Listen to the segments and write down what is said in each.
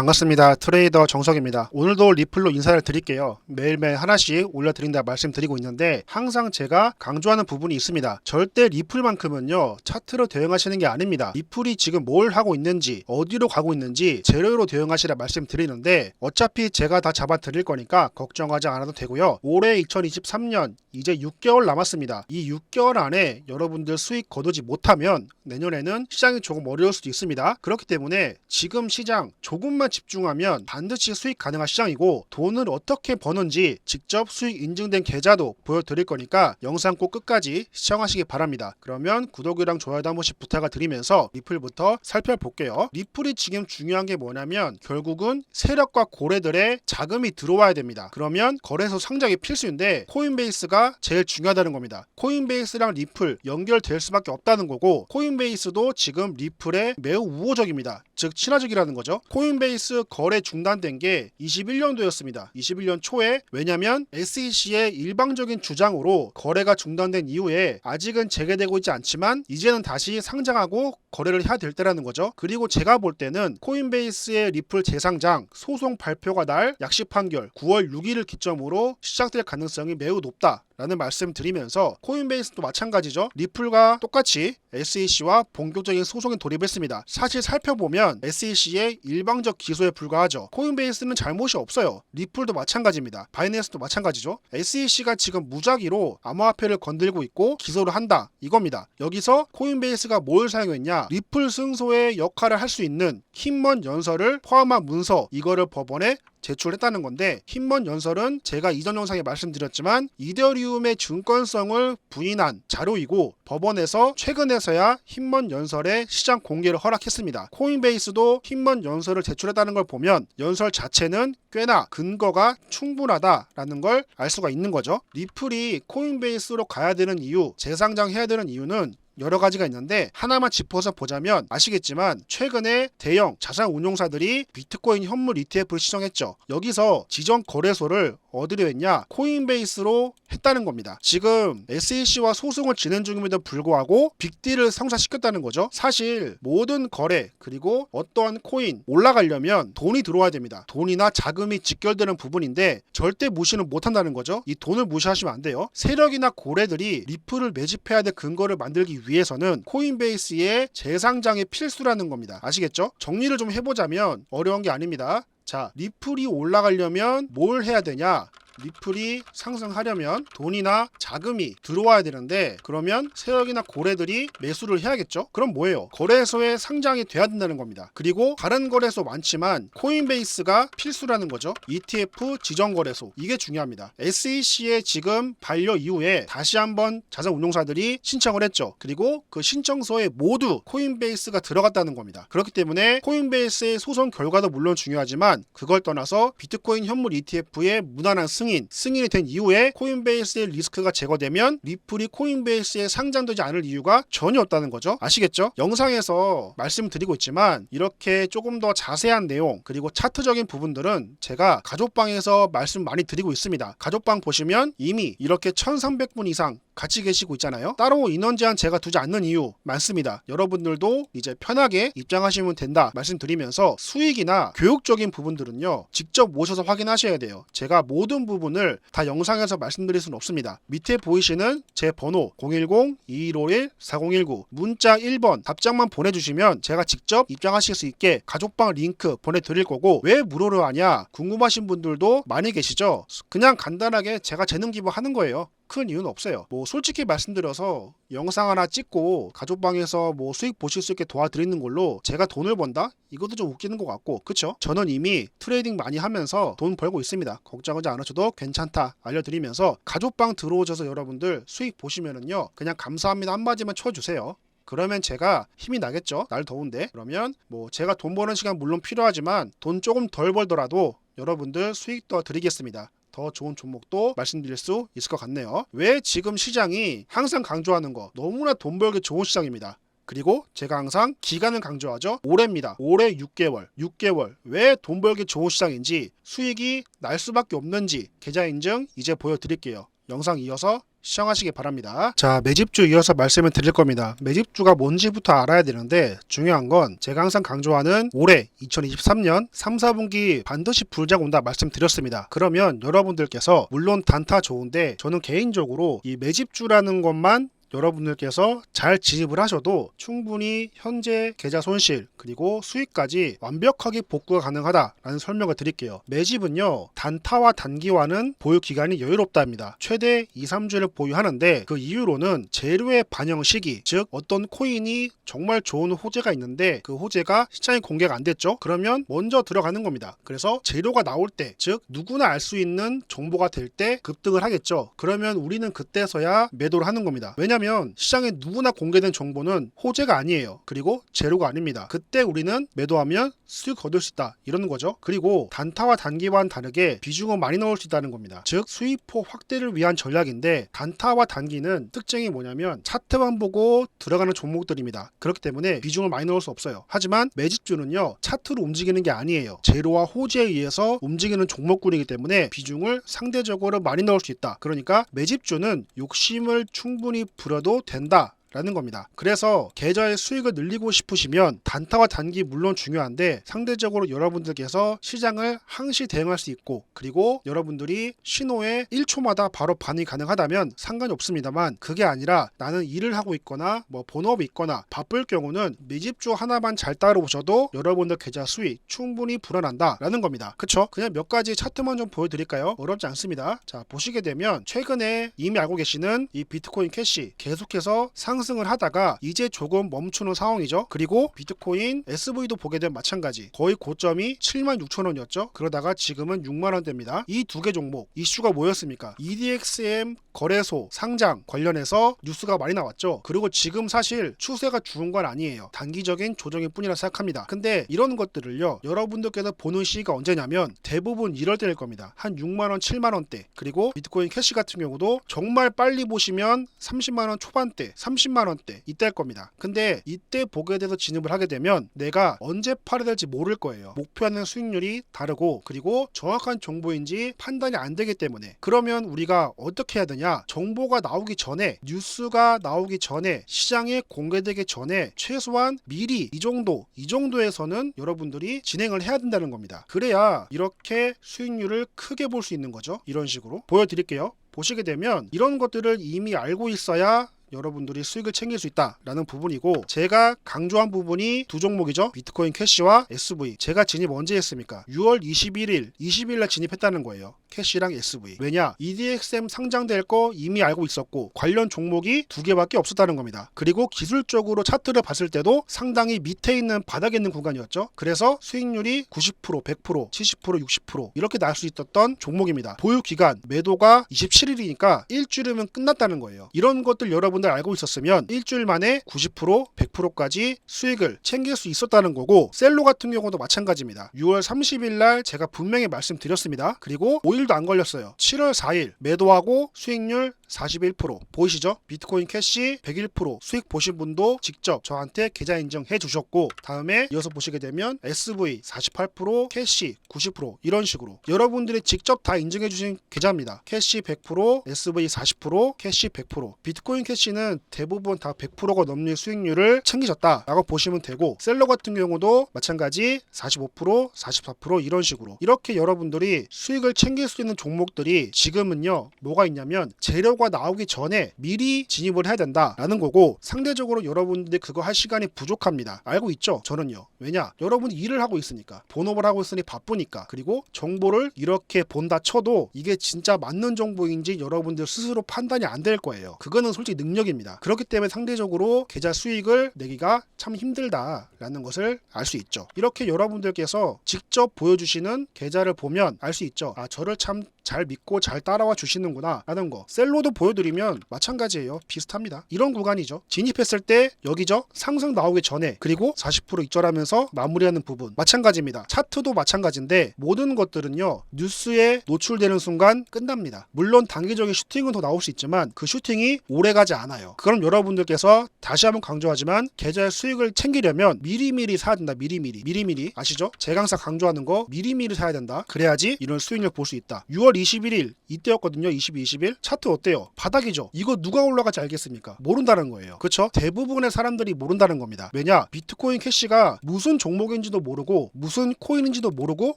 반갑습니다. 트레이더 정석입니다. 오늘도 리플로 인사를 드릴게요. 매일매일 하나씩 올려드린다 말씀드리고 있는데 항상 제가 강조하는 부분이 있습니다. 절대 리플만큼은요 차트로 대응하시는 게 아닙니다. 리플이 지금 뭘 하고 있는지 어디로 가고 있는지 재료로 대응하시라 말씀드리는데 어차피 제가 다 잡아 드릴 거니까 걱정하지 않아도 되고요. 올해 2023년 이제 6개월 남았습니다. 이 6개월 안에 여러분들 수익 거두지 못하면 내년에는 시장이 조금 어려울 수도 있습니다. 그렇기 때문에 지금 시장 조금만 집중하면 반드시 수익 가능한 시장이고 돈을 어떻게 버는지 직접 수익 인증된 계좌도 보여드릴 거니까 영상 꼭 끝까지 시청하시기 바랍니다. 그러면 구독이랑 좋아요도 한 번씩 부탁을 드리면서 리플부터 살펴볼게요. 리플이 지금 중요한 게 뭐냐면 결국은 세력과 고래들의 자금이 들어와야 됩니다. 그러면 거래소 상장이 필수인데 코인베이스가 제일 중요하다는 겁니다. 코인베이스랑 리플 연결될 수밖에 없다는 거고 코인베이스도 지금 리플에 매우 우호적입니다. 즉 친화적이라는 거죠. 코인베이스 거래 중단된 게 21년도였습니다. 21년 초에 왜냐면 SEC의 일방적인 주장으로 거래가 중단된 이후에 아직은 재개되고 있지 않지만 이제는 다시 상장하고 거래를 해야 될 때라는 거죠. 그리고 제가 볼 때는 코인베이스의 리플 재상장 소송 발표가 날 약식 판결 9월 6일을 기점으로 시작될 가능성이 매우 높다. 라는 말씀 드리면서 코인베이스도 마찬가지죠. 리플과 똑같이 SEC와 본격적인 소송에 돌입했습니다. 사실 살펴보면 SEC의 일방적 기소에 불과하죠. 코인베이스는 잘못이 없어요. 리플도 마찬가지입니다. 바이낸스도 마찬가지죠. SEC가 지금 무작위로 암호화폐를 건들고 있고 기소를 한다. 이겁니다. 여기서 코인베이스가 뭘 사용했냐? 리플 승소의 역할을 할 수 있는 힘먼 연설을 포함한 문서 이거를 법원에 제출했다는 건데 힘먼 연설은 제가 이전 영상에 말씀드렸지만 이더리움의 증권성을 부인한 자료이고 법원에서 최근에서야 힘먼 연설의 시장 공개를 허락했습니다. 코인베이스도 힘먼 연설을 제출했다는 걸 보면 연설 자체는 꽤나 근거가 충분하다라는 걸 알 수가 있는 거죠. 리플이 코인베이스로 가야 되는 이유, 재상장해야 되는 이유는 여러 가지가 있는데 하나만 짚어서 보자면 아시겠지만 최근에 대형 자산 운용사들이 비트코인 현물 ETF를 시정했죠. 여기서 지정 거래소를 어디로 했냐? 코인베이스로 했다는 겁니다. 지금 SEC와 소송을 진행 중임에도 불구하고 빅딜을 성사시켰다는 거죠. 사실 모든 거래 그리고 어떠한 코인 올라가려면 돈이 들어와야 됩니다. 돈이나 자금이 직결되는 부분인데 절대 무시는 못한다는 거죠. 이 돈을 무시하시면 안 돼요. 세력이나 고래들이 리플을 매집해야 될 근거를 만들기 위해 서는 코인베이스의 재상장이 필수라는 겁니다. 아시겠죠? 정리를 좀 해보자면 어려운 게 아닙니다. 자, 리플이 올라가려면 뭘 해야 되냐? 리플이 상승하려면 돈이나 자금이 들어와야 되는데 그러면 세력이나 고래들이 매수를 해야겠죠? 그럼 뭐예요? 거래소에 상장이 돼야 된다는 겁니다. 그리고 다른 거래소 많지만 코인베이스가 필수라는 거죠. ETF 지정 거래소 이게 중요합니다. SEC의 지금 반려 이후에 다시 한번 자산 운용사들이 신청을 했죠. 그리고 그 신청서에 모두 코인베이스가 들어갔다는 겁니다. 그렇기 때문에 코인베이스의 소송 결과도 물론 중요하지만 그걸 떠나서 비트코인 현물 ETF의 무난한 승인 승인, 승인이 된 이후에 코인베이스의 리스크가 제거되면 리플이 코인베이스에 상장되지 않을 이유가 전혀 없다는 거죠. 아시겠죠? 영상에서 말씀드리고 있지만 이렇게 조금 더 자세한 내용 그리고 차트적인 부분들은 제가 가족방에서 말씀 많이 드리고 있습니다. 가족방 보시면 이미 이렇게 1300분 이상 같이 계시고 있잖아요. 따로 인원 제한 제가 두지 않는 이유 많습니다. 여러분들도 이제 편하게 입장하시면 된다 말씀드리면서 수익이나 교육적인 부분들은요. 직접 모셔서 확인하셔야 돼요. 제가 모든 부분을 다 영상에서 말씀드릴 수는 없습니다. 밑에 보이시는 제 번호 010-2151-4019 문자 1번 답장만 보내주시면 제가 직접 입장하실 수 있게 가족방 링크 보내드릴 거고 왜 무료로 하냐 궁금하신 분들도 많이 계시죠? 그냥 간단하게 제가 재능 기부하는 거예요. 큰 이유는 없어요. 뭐 솔직히 말씀드려서 영상 하나 찍고 가족방에서 뭐 수익 보실 수 있게 도와드리는 걸로 제가 돈을 번다? 이것도 좀 웃기는 것 같고 그쵸? 저는 이미 트레이딩 많이 하면서 돈 벌고 있습니다. 걱정하지 않으셔도 괜찮다 알려드리면서 가족방 들어오셔서 여러분들 수익 보시면은요 그냥 감사합니다 한마디만 쳐주세요. 그러면 제가 힘이 나겠죠. 날 더운데. 그러면 뭐 제가 돈 버는 시간 물론 필요하지만 돈 조금 덜 벌더라도 여러분들 수익 더 드리겠습니다. 더 좋은 종목도 말씀드릴 수 있을 것 같네요. 왜 지금 시장이 항상 강조하는 거 너무나 돈 벌기 좋은 시장입니다. 그리고 제가 항상 기간을 강조하죠. 올해입니다. 올해 6개월, 6개월 왜 돈 벌기 좋은 시장인지 수익이 날 수밖에 없는지 계좌 인증 이제 보여드릴게요. 영상 이어서 시청하시기 바랍니다. 자, 매집주 이어서 말씀을 드릴 겁니다. 매집주가 뭔지부터 알아야 되는데 중요한 건 제가 항상 강조하는 올해 2023년 3, 4분기 반드시 불장 온다 말씀드렸습니다. 그러면 여러분들께서 물론 단타 좋은데 저는 개인적으로 이 매집주라는 것만 여러분들께서 잘 진입을 하셔도 충분히 현재 계좌 손실 그리고 수익까지 완벽하게 복구가 가능하다라는 설명을 드릴게요. 매집은요 단타와 단기와는 보유 기간이 여유롭다입니다. 최대 2, 3주를 보유하는데 그 이유로는 재료의 반영 시기 즉 어떤 코인이 정말 좋은 호재가 있는데 그 호재가 시장에 공개가 안 됐죠. 그러면 먼저 들어가는 겁니다. 그래서 재료가 나올 때 즉 누구나 알 수 있는 정보가 될 때 급등을 하겠죠. 그러면 우리는 그때서야 매도를 하는 겁니다. 왜냐 하면 시장에 누구나 공개된 정보는 호재가 아니에요. 그리고 재료가 아닙니다. 그때 우리는 매도하면 수익 거둘 수 있다 이러는 거죠. 그리고 단타와 단기와는 다르게 비중을 많이 넣을 수 있다는 겁니다. 즉 수익폭 확대를 위한 전략인데 단타와 단기는 특징이 뭐냐면 차트만 보고 들어가는 종목들입니다. 그렇기 때문에 비중을 많이 넣을 수 없어요. 하지만 매집주는요 차트로 움직이는 게 아니에요. 재료와 호재에 의해서 움직이는 종목군이기 때문에 비중을 상대적으로 많이 넣을 수 있다. 그러니까 매집주는 욕심을 충분히 부려 도 된다. 라는 겁니다. 그래서 계좌의 수익을 늘리고 싶으시면 단타와 단기 물론 중요한데 상대적으로 여러분들께서 시장을 항시 대응할 수 있고 그리고 여러분들이 신호에 1초마다 바로 반응이 가능하다면 상관이 없습니다만 그게 아니라 나는 일을 하고 있거나 뭐 본업이 있거나 바쁠 경우는 미집주 하나만 잘 따라오셔도 여러분들 계좌 수익 충분히 불어난다라는 겁니다. 그쵸? 그냥 몇 가지 차트만 좀 보여드릴까요? 어렵지 않습니다. 자 보시게 되면 최근에 이미 알고 계시는 이 비트코인 캐시 계속해서 상 상승을 하다가 이제 조금 멈추는 상황이죠. 그리고 비트코인 SV도 보게 되면 마찬가지. 거의 고점이 7만 6천 원이었죠. 그러다가 지금은 6만 원대입니다. 이 두 개 종목 이슈가 뭐였습니까? EDXM 거래소 상장 관련해서 뉴스가 많이 나왔죠. 그리고 지금 사실 추세가 죽은 건 아니에요. 단기적인 조정일 뿐이라 생각합니다. 근데 이런 것들을요. 여러분들께서 보는 시기가 언제냐면 대부분 이럴 때일 겁니다. 한 6만 원, 7만 원대. 그리고 비트코인 캐시 같은 경우도 정말 빨리 보시면 30만 원 초반대, 30만 원대 이때일 겁니다. 근데 이때 보게 돼서 진입을 하게 되면 내가 언제 팔아야 될지 모를 거예요. 목표하는 수익률이 다르고 그리고 정확한 정보인지 판단이 안 되기 때문에 그러면 우리가 어떻게 해야 되냐? 정보가 나오기 전에 뉴스가 나오기 전에 시장에 공개되기 전에 최소한 미리 이 정도 이 정도에서는 여러분들이 진행을 해야 된다는 겁니다. 그래야 이렇게 수익률을 크게 볼 수 있는 거죠. 이런 식으로 보여드릴게요. 보시게 되면 이런 것들을 이미 알고 있어야 여러분들이 수익을 챙길 수 있다라는 부분이고 제가 강조한 부분이 두 종목이죠. 비트코인 캐시와 SV 제가 진입 언제 했습니까? 6월 21일 20일 날 진입했다는 거예요. 캐시랑 SV 왜냐? EDXM 상장될 거 이미 알고 있었고 관련 종목이 두 개밖에 없었다는 겁니다. 그리고 기술적으로 차트를 봤을 때도 상당히 밑에 있는 바닥에 있는 구간이었죠. 그래서 수익률이 90% 100% 70% 60% 이렇게 날 수 있었던 종목입니다. 보유 기간 매도가 27일이니까 일주일이면 끝났다는 거예요. 이런 것들 여러분 여러분들 알고 있었으면 일주일 만에 90% 100%까지 수익을 챙길 수 있었다는 거고 셀로 같은 경우도 마찬가지입니다. 6월 30일 날 제가 분명히 말씀드렸습니다. 그리고 5일도 안 걸렸어요. 7월 4일 매도하고 수익률 41% 보이시죠? 비트코인 캐시 101% 수익 보신 분도 직접 저한테 계좌 인정해 주셨고 다음에 이어서 보시게 되면 SV 48% 캐시 90% 이런 식으로 여러분들이 직접 다 인정해 주신 계좌입니다. 캐시 100% SV 40% 캐시 100% 비트코인 캐시는 대부분 다 100%가 넘는 수익률을 챙기셨다라고 보시면 되고 셀러 같은 경우도 마찬가지 45% 44% 이런 식으로 이렇게 여러분들이 수익을 챙길 수 있는 종목들이 지금은요 뭐가 있냐면 재료 정 보가 나오기 전에 미리 진입을 해야 된다라는 거고 상대적으로 여러분들이 그거 할 시간이 부족합니다. 알고 있죠? 저는요. 왜냐? 여러분이 일을 하고 있으니까 본업을 하고 있으니 바쁘니까 그리고 정보를 이렇게 본다 쳐도 이게 진짜 맞는 정보인지 여러분들 스스로 판단이 안 될 거예요. 그거는 솔직히 능력입니다. 그렇기 때문에 상대적으로 계좌 수익을 내기가 참 힘들다라는 것을 알 수 있죠. 이렇게 여러분들께서 직접 보여주시는 계좌를 보면 알 수 있죠. 아 저를 참잘 믿고 잘 따라와 주시는구나 라는 거. 셀로도 보여드리면 마찬가지예요. 비슷합니다. 이런 구간이죠. 진입했을 때 여기죠 상승 나오기 전에 그리고 40% 익절하면서 마무리하는 부분 마찬가지입니다. 차트도 마찬가지인데 모든 것들은요 뉴스에 노출되는 순간 끝납니다. 물론 단기적인 슈팅은 더 나올 수 있지만 그 슈팅이 오래가지 않아요. 그럼 여러분들께서 다시 한번 강조하지만 계좌의 수익을 챙기려면 미리미리 사야 된다. 미리미리. 미리미리. 아시죠? 항상 강조하는 거 미리미리 사야 된다. 그래야지 이런 수익률 볼 수 있다. 6월 6월 21일 이때였거든요. 22, 21 차트 어때요? 바닥이죠. 이거 누가 올라갈지 알겠습니까? 모른다는 거예요. 그렇죠? 대부분의 사람들이 모른다는 겁니다. 왜냐? 비트코인 캐시가 무슨 종목인지도 모르고 무슨 코인인지도 모르고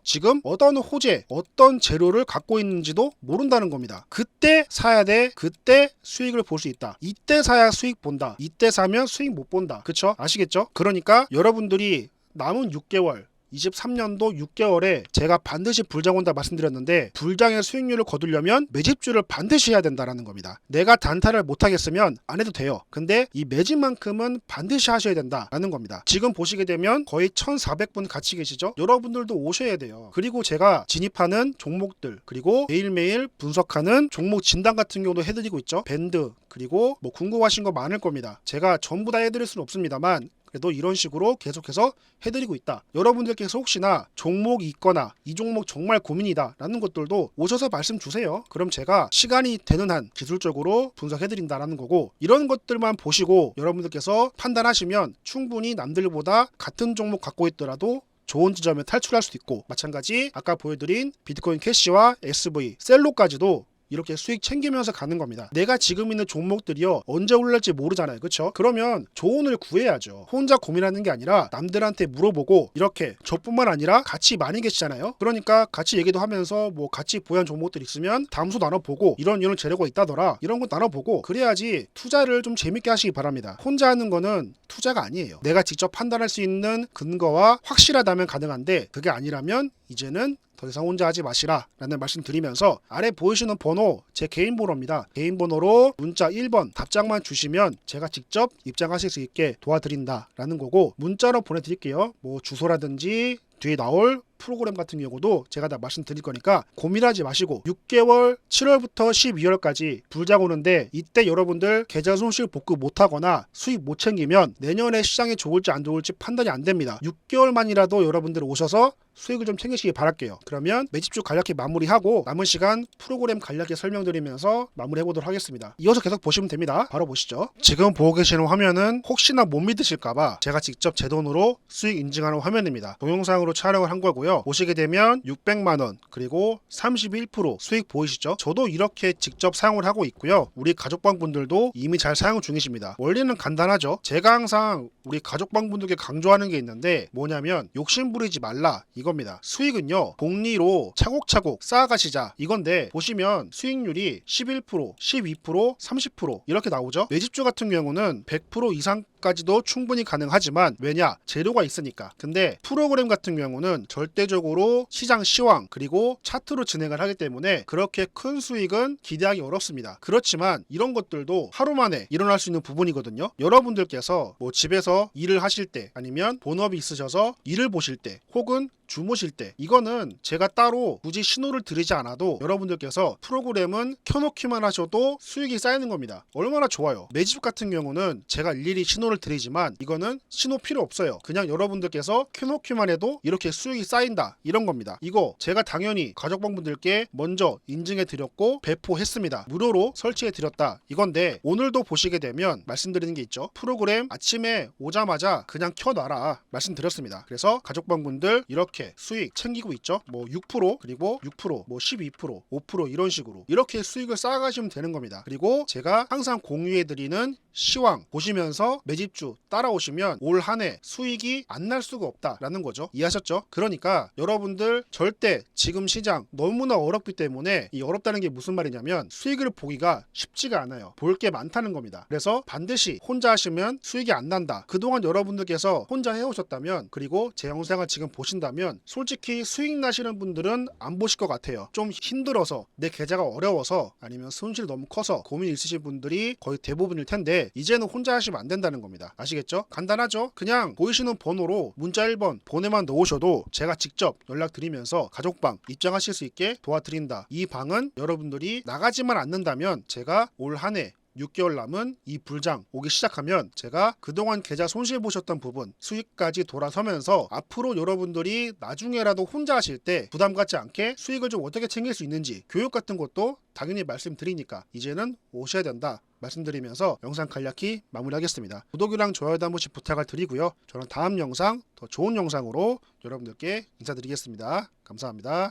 지금 어떤 호재, 어떤 재료를 갖고 있는지도 모른다는 겁니다. 그때 사야 돼. 그때 수익을 볼 수 있다. 이때 사야 수익 본다. 이때 사면 수익 못 본다. 그쵸? 아시겠죠? 그러니까 여러분들이 남은 6개월 23년도 6개월에 제가 반드시 불장 온다 말씀드렸는데 불장의 수익률을 거두려면 매집주를 반드시 해야 된다라는 겁니다. 내가 단타를 못 하겠으면 안 해도 돼요. 근데 이 매집만큼은 반드시 하셔야 된다라는 겁니다. 지금 보시게 되면 거의 1,400분 같이 계시죠? 여러분들도 오셔야 돼요. 그리고 제가 진입하는 종목들 그리고 매일매일 분석하는 종목 진단 같은 경우도 해드리고 있죠. 밴드 그리고 뭐 궁금하신 거 많을 겁니다. 제가 전부 다 해드릴 수는 없습니다만 도 이런 식으로 계속해서 해드리고 있다. 여러분들께서 혹시나 종목이 있거나 이 종목 정말 고민이다 라는 것들도 오셔서 말씀 주세요. 그럼 제가 시간이 되는 한 기술적으로 분석해드린다라는 거고 이런 것들만 보시고 여러분들께서 판단하시면 충분히 남들보다 같은 종목 갖고 있더라도 좋은 지점에 탈출할 수도 있고 마찬가지 아까 보여드린 비트코인 캐시와 SV 셀로까지도 이렇게 수익 챙기면서 가는 겁니다. 내가 지금 있는 종목들이요 언제 올랄지 모르잖아요, 그렇죠? 그러면 조언을 구해야죠. 혼자 고민하는 게 아니라 남들한테 물어보고 이렇게 저뿐만 아니라 같이 많이 계시잖아요. 그러니까 같이 얘기도 하면서 뭐 같이 보유한 종목들 있으면 담수 나눠보고 이런 이런 재료가 있다더라 이런 거 나눠보고 그래야지 투자를 좀 재밌게 하시기 바랍니다. 혼자 하는 거는 투자가 아니에요. 내가 직접 판단할 수 있는 근거와 확실하다면 가능한데 그게 아니라면 이제는 더 이상 혼자 하지 마시라 라는 말씀 드리면서 아래 보이시는 번호 제 개인 번호입니다. 개인 번호로 문자 1번 답장만 주시면 제가 직접 입장하실 수 있게 도와드린다 라는 거고 문자로 보내드릴게요. 뭐 주소라든지 뒤에 나올 프로그램 같은 경우도 제가 다 말씀드릴 거니까 고민하지 마시고 6개월 7월부터 12월까지 불장 오는데 이때 여러분들 계좌 손실 복구 못하거나 수익 못 챙기면 내년에 시장이 좋을지 안 좋을지 판단이 안 됩니다. 6개월만이라도 여러분들 오셔서 수익을 좀 챙기시기 바랄게요. 그러면 매집주 간략히 마무리하고 남은 시간 프로그램 간략히 설명드리면서 마무리해 보도록 하겠습니다. 이어서 계속 보시면 됩니다. 바로 보시죠. 지금 보고 계시는 화면은 혹시나 못 믿으실까봐 제가 직접 제 돈으로 수익 인증하는 화면입니다. 동영상으로 촬영을 한 거고요. 보시게 되면 600만 원 그리고 31% 수익 보이시죠? 저도 이렇게 직접 사용을 하고 있고요. 우리 가족방 분들도 이미 잘 사용 중이십니다. 원리는 간단하죠. 제가 항상 우리 가족방 분들께 강조하는 게 있는데 뭐냐면 욕심 부리지 말라 이겁니다. 수익은요 복리로 차곡차곡 쌓아가시자 이건데 보시면 수익률이 11%, 12%, 30% 이렇게 나오죠. 매집주 같은 경우는 100% 이상 까지도 충분히 가능하지만 왜냐 재료가 있으니까. 근데 프로그램 같은 경우는 절대적으로 시장 시황 그리고 차트로 진행을 하기 때문에 그렇게 큰 수익은 기대하기 어렵습니다. 그렇지만 이런 것들도 하루 만에 일어날 수 있는 부분이거든요. 여러분들께서 뭐 집에서 일을 하실 때 아니면 본업이 있으셔서 일을 보실 때 혹은 주무실 때 이거는 제가 따로 굳이 신호를 드리지 않아도 여러분들께서 프로그램은 켜놓기만 하셔도 수익이 쌓이는 겁니다. 얼마나 좋아요. 매집 같은 경우는 제가 일일이 신호를 드리지만 이거는 신호 필요 없어요. 그냥 여러분들께서 켜놓기만 해도 이렇게 수익이 쌓인다. 이런 겁니다. 이거 제가 당연히 가족방분들께 먼저 인증해 드렸고 배포했습니다. 무료로 설치해 드렸다. 이건데 오늘도 보시게 되면 말씀드리는 게 있죠. 프로그램 아침에 오자마자 그냥 켜놔라 말씀드렸습니다. 그래서 가족방분들 이렇게 수익 챙기고 있죠. 뭐 6% 그리고 6%, 뭐 12%, 5% 이런 식으로 이렇게 수익을 쌓아가시면 되는 겁니다. 그리고 제가 항상 공유해 드리는 시황 보시면서 매 집주 따라오시면 올 한 해 수익이 안 날 수가 없다라는 거죠. 이해하셨죠? 그러니까 여러분들 절대 지금 시장 너무나 어렵기 때문에 이 어렵다는 게 무슨 말이냐면 수익을 보기가 쉽지가 않아요. 볼 게 많다는 겁니다. 그래서 반드시 혼자 하시면 수익이 안 난다. 그동안 여러분들께서 혼자 해오셨다면 그리고 제 영상을 지금 보신다면 솔직히 수익 나시는 분들은 안 보실 것 같아요. 좀 힘들어서 내 계좌가 어려워서 아니면 손실 너무 커서 고민 있으신 분들이 거의 대부분일 텐데 이제는 혼자 하시면 안 된다는 겁니다. 아시겠죠? 간단하죠? 그냥 보이시는 번호로 문자 1번 보내만 넣으셔도 제가 직접 연락드리면서 가족방 입장하실 수 있게 도와드린다. 이 방은 여러분들이 나가지만 않는다면 제가 올 한해 6개월 남은 이 불장 오기 시작하면 제가 그동안 계좌 손실 보셨던 부분 수익까지 돌아서면서 앞으로 여러분들이 나중에라도 혼자 하실 때 부담 갖지 않게 수익을 좀 어떻게 챙길 수 있는지 교육 같은 것도 당연히 말씀드리니까 이제는 오셔야 된다 말씀드리면서 영상 간략히 마무리하겠습니다. 구독이랑 좋아요도 한 번씩 부탁을 드리고요. 저는 다음 영상 더 좋은 영상으로 여러분들께 인사드리겠습니다. 감사합니다.